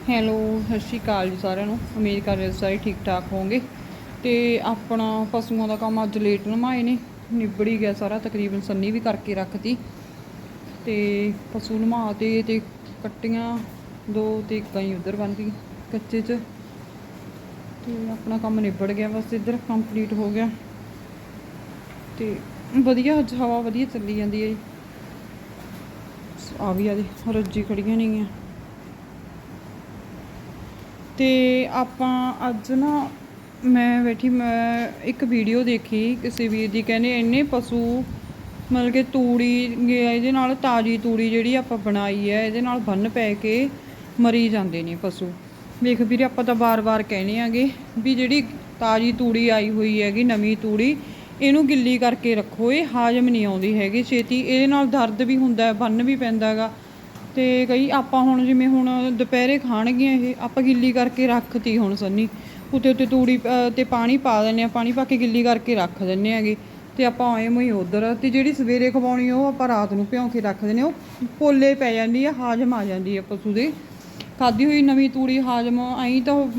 Hello ਸਤਿ ਸ਼੍ਰੀ ਅਕਾਲ ਜੀ ਸਾਰਿਆਂ ਨੂੰ। ਉਮੀਦ ਕਰ ਰਹੇ ਸਾਰੇ ਠੀਕ ਠਾਕ ਹੋਵੋਗੇ। ਤੇ ਆਪਣਾ ਪਸ਼ੂਆਂ ਦਾ ਕੰਮ ਅੱਜ ਲੇਟ ਨਮਾਏ ਨੇ। ਨਿਬੜ ਹੀ ਗਿਆ ਸਾਰਾ, ਤਕਰੀਬਨ ਸੰਨੀ ਵੀ ਕਰਕੇ ਰੱਖਤੀ। ਤੇ ਪਸ਼ੂ ਨਮਾ ਤੇ ਕੱਟੀਆਂ ਦੋ ਤੇ ਗਾਂ ਉਧਰ ਬਣ ਗਈ ਕੱਚੇ 'ਚ। ਤੇ ਆਪਣਾ ਕੰਮ ਨਿਬੜ ਗਿਆ ਬਸ ਇੱਧਰ ਕੰਪਲੀਟ ਹੋ ਗਿਆ। ਤੇ ਵਧੀਆ, ਅੱਜ ਹਵਾ ਵਧੀਆ ਚੱਲੀ ਜਾਂਦੀ ਹੈ ਜੀ। ਆ ਵੀ ਆ ਦੇ ਰੱਜੀ ਖੜੀਆਂ ਨੇਗੀਆਂ। ਤੇ ਆਪਾਂ ਅੱਜ ਨਾ ਮੈਂ ਬੈਠੀ, ਮੈਂ ਇੱਕ ਵੀਡੀਓ ਦੇਖੀ, ਕਿਸੇ ਵੀਰ ਦੀ, ਕਹਿੰਦੇ ਇੰਨੇ ਪਸ਼ੂ ਮਤਲਬ ਕਿ ਤੂੜੀ ਗੇ- ਇਹਦੇ ਨਾਲ ਤਾਜੀ ਤੂੜੀ ਜਿਹੜੀ ਆਪਾਂ ਬਣਾਈ ਹੈ, ਇਹਦੇ ਨਾਲ ਬੰਨ ਪੈ ਕੇ ਮਰੀ ਜਾਂਦੇ ਨੇ ਪਸ਼ੂ। ਵੇਖ ਵੀਰੇ, ਆਪਾਂ ਤਾਂ ਬਾਰ-ਬਾਰ ਕਹਿੰਦੇ ਆਂਗੇ ਵੀ ਜਿਹੜੀ ਤਾਜੀ ਤੂੜੀ ਆਈ ਹੋਈ ਹੈਗੀ, ਨਵੀਂ ਤੂੜੀ, ਇਹਨੂੰ ਗਿੱਲੀ ਕਰਕੇ ਰੱਖੋ, ਇਹ ਹਾਜ਼ਮ ਨਹੀਂ ਆਉਂਦੀ ਹੈਗੀ ਛੇਤੀ। ਇਹਦੇ ਨਾਲ ਦਰਦ ਵੀ ਹੁੰਦਾ ਹੈ, ਬੰਨ ਵੀ ਪੈਂਦਾ ਹੈਗਾ। ਤੇ ਕਈ ਆਪਾਂ ਹੁਣ ਜਿਵੇਂ ਹੁਣ ਦੁਪਹਿਰੇ ਖਾਣਗੀਆਂ ਇਹ ਆਪਾਂ ਗਿੱਲੀ ਕਰਕੇ ਰੱਖਤੀ ਹੁਣ ਸੰਨੀ। ਉੱਤੇ ਉੱਤੇ ਤੂੜੀ ਅਹ, ਤੇ ਪਾਣੀ ਪਾ ਦਿੰਨੇ ਆ ਪਾਣੀ ਪਾ ਕੇ ਗਿੱਲੀ ਕਰਕੇ ਰੱਖ ਦਿੰਨੇ ਆਗੇ ਤੇ ਆਪਾਂ ਐਵੇਂ ਹੀ ਉਧਰ ਤੇ ਜਿਹੜੀ ਸਵੇਰੇ ਖਵਾਉਣੀ ਉਹ ਆਪਾਂ ਰਾਤ ਨੂੰ ਭਿਉਂ ਕੇ ਰੱਖ ਦਿੰਨੇ ਉਹ ਪੋਲੇ ਪੈ ਜਾਂਦੀ ਆ ਹਾਜ਼ਮ ਆ ਜਾਂਦੀ ਆ ਪਸ਼ੂ ਦੇ। ਖਾਦੀ ਹੋਈ ਨਵੀਂ ਤੂੜੀ ਹਾਜ਼ਮ ਐਂ ਤਾਂ ਉਹ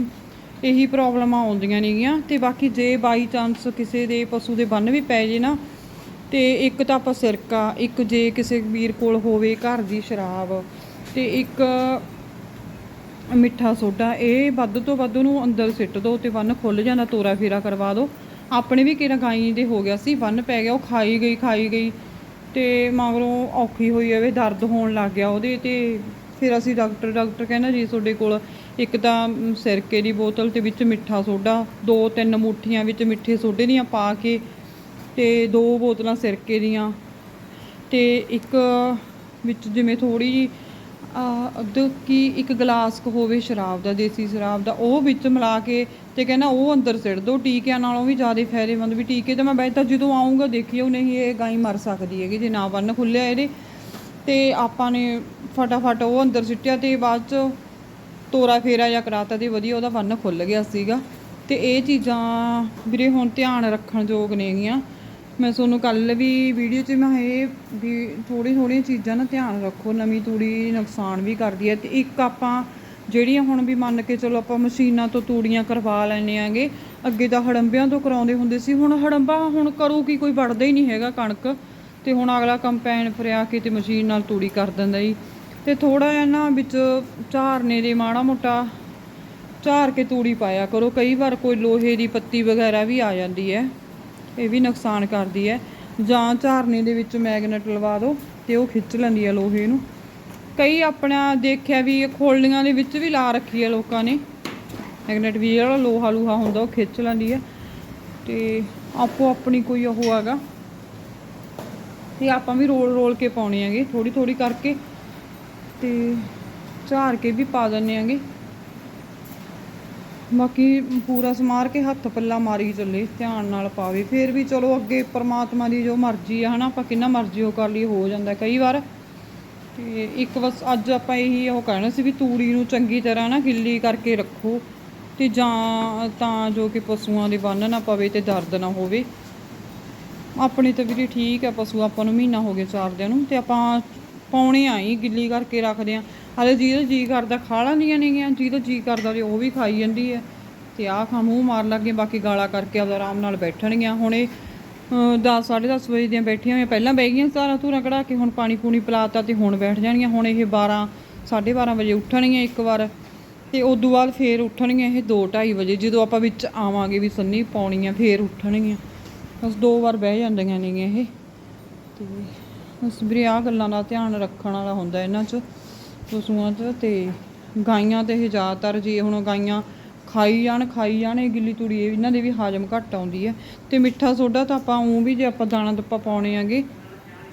ਇਹੀ ਪ੍ਰੋਬਲਮਾਂ ਆਉਂਦੀਆਂ ਨੇਗੀਆਂ। ਤੇ ਬਾਕੀ ਜੇ ਬਾਈ ਚਾਂਸ ਕਿਸੇ ਦੇ ਪਸ਼ੂ ਦੇ ਬੰਨ ਵੀ ਪੈ ਜੇ ਨਾ ਤੇ ਇੱਕ ਤਾਂ ਆਪਾਂ ਸਿਰਕਾ, ਇੱਕ ਜੇ ਕਿਸੇ ਵੀਰ ਕੋਲ ਹੋਵੇ ਘਰ ਦੀ ਸ਼ਰਾਬ ਤੇ ਇੱਕ ਮਿੱਠਾ ਸੋਡਾ, ਇਹ ਵੱਧ ਤੋਂ ਵੱਧ ਉਹਨੂੰ ਅੰਦਰ ਸਿੱਟ ਦਿਓ ਤੇ ਵੰਨ ਖੁੱਲ ਜਾਂਦਾ ਤੋਰਾ ਫੇਰਾ ਕਰਵਾ ਦਿਓ ਆਪਣੇ ਵੀ ਕਿਹੜਾ ਗਾਈ ਦੇ ਹੋ ਗਿਆ ਸੀ, ਵੰਨ ਪੈ ਗਿਆ, ਉਹ ਖਾਈ ਗਈ ਖਾਈ ਗਈ ਤੇ ਮਗਰੋਂ ਔਖੀ ਹੋਈ ਜਾਵੇ ਦਰਦ ਹੋਣ ਲੱਗ ਗਿਆ ਉਹਦੇ ਤੇ ਫਿਰ ਅਸੀਂ ਡਾਕਟਰ ਡਾਕਟਰ ਕਹਿੰਦਾ ਜੀ ਤੁਹਾਡੇ ਕੋਲ ਇੱਕ ਤਾਂ ਸਿਰਕੇ ਦੀ ਬੋਤਲ ਤੇ ਵਿੱਚ ਮਿੱਠਾ ਸੋਡਾ, ਦੋ ਤਿੰਨ ਮੁੱਠੀਆਂ ਵਿੱਚ ਮਿੱਠੇ ਸੋਡੇ ਦੀਆਂ ਪਾ ਕੇ ਤੇ ਦੋ ਬੋਤਲਾਂ ਸਿਰਕੇ ਦੀਆਂ ਤੇ ਇੱਕ ਵਿੱਚ ਜਿਵੇਂ ਥੋੜੀ ਜੀ ਅੱਧ ਕੀ ਇੱਕ ਗਲਾਸ ਕੁ ਹੋਵੇ ਸ਼ਰਾਬ ਦਾ, ਦੇਸੀ ਸ਼ਰਾਬ ਦਾ, ਉਹ ਵਿੱਚ ਮਿਲਾ ਕੇ ਤੇ ਕਹਿੰਦਾ ਉਹ ਅੰਦਰ ਸਿੱਟ ਦੋ, ਟੀਕਿਆਂ ਨਾਲੋਂ ਵੀ ਜ਼ਿਆਦਾ ਫਾਇਦੇਮੰਦ ਵੀ ਟੀਕੇ ਤਾਂ ਮੈਂ ਵੈਸੇ ਜਦੋਂ ਆਉਂਗਾ ਦੇਖੀਓ, ਨਹੀਂ ਇਹ ਗਾਈ ਮਰ ਸਕਦੀ ਹੈਗੀ ਜੇ ਨਾ ਬੰਨ ਖੁੱਲਿਆ ਇਹਦੇ। ਤੇ ਆਪਾਂ ਨੇ ਫਟਾਫਟ ਉਹ ਅੰਦਰ ਸਿੱਟਿਆ ਤੇ ਬਾਅਦ ਚ ਤੋਰਾ ਫੇਰਾ ਜਾਂ ਕਰਾਤਾ ਤੇ ਵਧੀਆ ਉਹਦਾ ਬੰਨ ਖੁੱਲ ਗਿਆ ਸੀਗਾ। ਤੇ ਇਹ ਚੀਜ਼ਾਂ ਵੀਰੇ ਹੁਣ ਧਿਆਨ ਰੱਖਣ ਯੋਗ ਨੇਗੀਆਂ। ਮੈਂ ਤੁਹਾਨੂੰ ਕੱਲ ਵੀ ਵੀਡੀਓ 'ਚ ਮੈਂ ਇਹ ਵੀ ਥੋੜੀ ਥੋੜੀਆਂ ਚੀਜ਼ਾਂ ਨਾ ਧਿਆਨ ਰੱਖੋ, ਨਵੀਂ ਤੂੜੀ ਨੁਕਸਾਨ ਵੀ ਕਰਦੀ ਹੈ ਤੇ ਇੱਕ ਆਪਾਂ ਜਿਹੜੀਆਂ ਹੁਣ ਵੀ ਮੰਨ ਕੇ ਚਲੋ ਆਪਾਂ ਮਸ਼ੀਨਾਂ ਤੋਂ ਤੂੜੀਆਂ ਕਰਵਾ ਲੈਨੇ ਆਂਗੇ, ਅੱਗੇ ਤਾਂ ਹੜੰਬਿਆਂ ਤੋਂ ਕਰਾਉਂਦੇ ਹੁੰਦੇ ਸੀ, ਹੁਣ ਹੜੰਬਾ ਹੁਣ ਕਰੂ ਕੀ ਕੋਈ ਵੜਦਾ ਹੀ ਨਹੀਂ ਹੈਗਾ ਕਣਕ ਤੇ ਹੁਣ ਅਗਲਾ ਕੰਪੈਨ ਫਰਿਆ ਕੇ ਤੇ ਮਸ਼ੀਨ ਨਾਲ ਤੂੜੀ ਕਰ ਦਿੰਦਾ ਜੀ। ਤੇ ਥੋੜਾ ਜਿਹਾ ਨਾ ਵਿੱਚ ਝਾਰਨੇ ਦੇ ਮਾੜਾ ਮੋਟਾ ਝਾਰ ਕੇ ਤੂੜੀ ਪਾਇਆ ਕਰੋ, ਕਈ ਵਾਰ ਕੋਈ ਲੋਹੇ ਦੀ ਪੱਤੀ ਵਗੈਰਾ ਵੀ ਆ ਜਾਂਦੀ ਹੈ। ਇਹ ਵੀ ਨੁਕਸਾਨ ਕਰਦੀ ਹੈ। ਜਾਂ ਝਾਰਨੇ ਦੇ ਵਿੱਚ ਮੈਗਨੇਟ ਲਵਾ ਦਿਓ ਤੇ ਉਹ ਖਿੱਚ ਲੈਂਦੀ ਹੈ ਲੋਹੇ ਨੂੰ। ਕਈ ਆਪਣਾ ਦੇਖਿਆ ਵੀ ਖੋਲਣੀਆਂ ਦੇ ਵਿੱਚ ਵੀ ਲਾ ਰੱਖੀ ਹੈ ਲੋਕਾਂ ਨੇ। ਮੈਗਨੇਟ ਵੀ ਜਿਹੜਾ ਲੋਹਾ ਲੂਹਾ ਹੁੰਦਾ ਉਹ ਖਿੱਚ ਲੈਂਦੀ ਹੈ। ਤੇ ਆਪੋ ਆਪਣੀ ਕੋਈ ਉਹ ਹੈਗਾ। ਤੇ ਆਪਾਂ ਵੀ ਰੋਲ ਰੋਲ ਕੇ ਪਾਉਣੇ ਹੈਗੇ ਥੋੜੀ ਥੋੜੀ ਕਰਕੇ। ਤੇ ਝਾਰ ਕੇ ਵੀ ਪਾ ਦਿੰਨੇ ਆਂਗੇ ਬਾਕੀ ਪੂਰਾ ਸਮਾਰ ਕੇ ਹੱਥ ਪੱਲਾ ਮਾਰੀ ਚੱਲੇ, ਧਿਆਨ ਨਾਲ ਪਾਵੇ। ਫਿਰ ਵੀ ਚਲੋ ਅੱਗੇ ਪ੍ਰਮਾਤਮਾ ਦੀ ਜੋ ਮਰਜ਼ੀ ਆ, ਹਨਾ, ਆਪਾਂ ਕਿੰਨਾ ਮਰਜ਼ੀ ਉਹ ਕਰ ਲਈ ਹੋ ਜਾਂਦਾ ਕਈ ਵਾਰ। ਤੇ ਇੱਕ ਬਸ ਅੱਜ ਆਪਾਂ ਇਹੀ ਉਹ ਕਹਿਣਾ ਸੀ ਵੀ ਤੂੜੀ ਨੂੰ ਚੰਗੀ ਤਰ੍ਹਾਂ ਨਾ ਗਿੱਲੀ ਕਰਕੇ ਰੱਖੋ ਤੇ ਜਾਂ ਤਾਂ ਜੋ ਕਿ ਪਸ਼ੂਆਂ ਦੇ ਬੰਨ ਨਾ ਪਵੇ ਤੇ ਦਰਦ ਨਾ ਹੋਵੇ। ਆਪਣੇ ਤਾਂ ਵੀਰੇ ਠੀਕ ਹੈ ਪਸ਼ੂ, ਆਪਾਂ ਨੂੰ ਮਹੀਨਾ ਹੋ ਗਿਆ ਚਾਰਦਿਆਂ ਨੂੰ ਤੇ ਆਪਾਂ ਪਾਉਣੇ ਆਈ ਗਿੱਲੀ ਕਰਕੇ ਰੱਖਦੇ ਆ। ਹਾਲੇ ਜਿਹਦਾ ਜੀ ਕਰਦਾ ਖਾ ਲੈਂਦੀਆਂ ਨੇਗੀਆਂ ਜਿਹਦਾ ਜੀ ਕਰਦਾ ਤੇ ਉਹ ਵੀ ਖਾਈ ਜਾਂਦੀ ਹੈ। ਤੇ ਆਹ ਖਾ ਮੂੰਹ ਮਾਰ ਲੱਗੇ ਬਾਕੀ ਗਾਲਾਂ ਕਰਕੇ ਆਪਦਾ ਆਰਾਮ ਨਾਲ ਬੈਠਣਗੀਆਂ। ਹੁਣ ਇਹ 10 10:30 ਵਜੇ ਦੀਆਂ ਬੈਠੀਆਂ ਹੋਈਆਂ, ਪਹਿਲਾਂ ਬਹਿ ਗਈਆਂ ਸਾਰਾ ਧੂਰਾ ਕਢਾ ਕੇ, ਹੁਣ ਪਾਣੀ ਪੂਣੀ ਪਿਲਾਤਾ ਤੇ ਹੁਣ ਬੈਠ ਜਾਣਗੀਆਂ। ਹੁਣ ਇਹ 12 12:30 ਵਜੇ ਉੱਠਣਗੀਆਂ ਇੱਕ ਵਾਰ ਤੇ ਉਦੋਂ ਬਾਅਦ ਫੇਰ ਉੱਠਣਗੀਆਂ ਇਹ 2:30 ਵਜੇ। ਜਦੋਂ ਆਪਾਂ ਵਿੱਚ ਆਵਾਂਗੇ ਵੀ ਸੰਨੀ ਪਾਉਣੀ ਆ ਫੇਰ ਉੱਠਣਗੀਆਂ। ਬਸ ਦੋ ਵਾਰ ਬਹਿ ਜਾਂਦੀਆਂ ਨੇਗੀਆਂ ਇਹ। ਤੇ ਬਸ ਵੀਰੇ ਆਹ ਗੱਲਾਂ ਦਾ ਧਿਆਨ ਰੱਖਣ ਵਾਲਾ ਹੁੰਦਾ ਇਹਨਾਂ 'ਚ। ਪਸ਼ੂਆਂ 'ਚ ਤੇ ਗਾਈਆਂ ਤੇ ਇਹ ਜ਼ਿਆਦਾਤਰ ਜੇ ਹੁਣ ਗਾਈਆਂ ਖਾਈ ਜਾਣ ਖਾਈ ਜਾਣ, ਇਹ ਗਿੱਲੀ ਤੂੜੀ, ਇਹ ਇਹਨਾਂ ਦੇ ਵੀ ਹਾਜ਼ਮ ਘੱਟ ਆਉਂਦੀ ਹੈ। ਤੇ ਮਿੱਠਾ ਸੋਡਾ ਤਾਂ ਆਪਾਂ ਉਂ ਵੀ ਜੇ ਆਪਾਂ ਦਾਣਾ ਦੱਪਾ ਪਾਉਣੇ ਆਗੇ,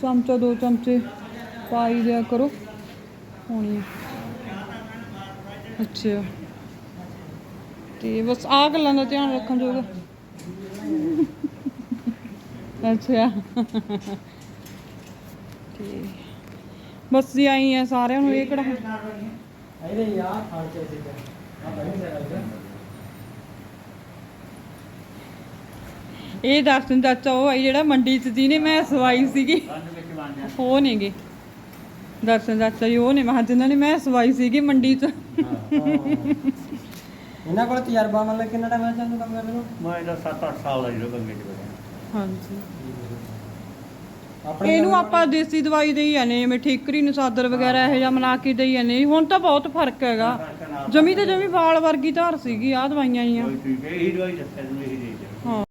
ਚਮਚਾ, ਦੋ ਚਮਚੇ ਪਾਈ ਦਿਆ ਕਰੋ। ਪਾਉਣੀ ਅੱਛਾ। ਤੇ ਬਸ ਆਹ ਗੱਲਾਂ ਦਾ ਧਿਆਨ ਰੱਖਣ ਜੋਗਾ ਅੱਛਾ। ਤੇ ਬਸ ਜੀ ਆਈ ਆ ਸਾਰਿਆਂ ਨੂੰ ਇਹ ਕਿਹੜਾ ਇਹਦੇ ਯਾਰ ਫੜ ਕੇ ਸਿੱਧਾ ਆ ਬਣੀ ਸਕਦਾ ਇਹ ਦਰਸ਼ਨ ਚਾਚਾ ਉਹ ਆਈ ਜਿਹੜਾ ਮੰਡੀ ਚ ਜਿਹਨੇ ਮੈਂ ਸਵਾਈ ਸੀਗੀ। ਉਹ ਨੇਗੇ ਦਰਸ਼ਨ ਚਾਚਾ ਜੀ ਉਹ ਨੇ। ਮਹਾਂ ਜਿਨ੍ਹਾਂ ਨੇ ਮੈਂ ਸਵਾਈ ਸੀਗੀ ਮੰਡੀ 'ਚ। ਇਹਨਾਂ ਕੋਲ ਤਜਰਬਾ ਮਤਲਬ ਕਿੰਨਾ ਟਾਈਮ ਹੈ ਤੁਹਾਨੂੰ ਕੰਮ ਕਰਨ ਨੂੰ? ਮੈਂ ਤਾਂ 7-8 ਸਾਲ ਦਾ ਗੰਗੇ ਚ ਵੜਿਆ ਹਾਂਜੀ। ਇਹਨੂੰ ਆਪਾਂ ਦੇਸੀ ਦਵਾਈ ਦੇਈ ਜਾਂਦੇ ਜਿਵੇਂ ਠੀਕਰੀ ਨਸਾਦਰ ਵਗੈਰਾ ਇਹੋ ਜਿਹਾ ਮਿਲਾ ਕੇ ਦੇਈ ਜਾਂਦੇ ਹੁਣ ਤਾਂ ਬਹੁਤ ਫ਼ਰਕ ਹੈਗਾ। ਜਮੀ ਤੇ ਜਮੀ ਵਾਲ ਵਰਗੀ ਧਾਰ ਸੀਗੀ ਆ ਦਵਾਈਆਂ ਹੀ ਆ ਕੋਈ ਠੀਕ ਹੈ ਇਹੀ ਦਵਾਈ ਦੱਸਿਆ ਤੈਨੂੰ ਇਹੀ ਦੇ ਦਿਓ। ਹਾਂ।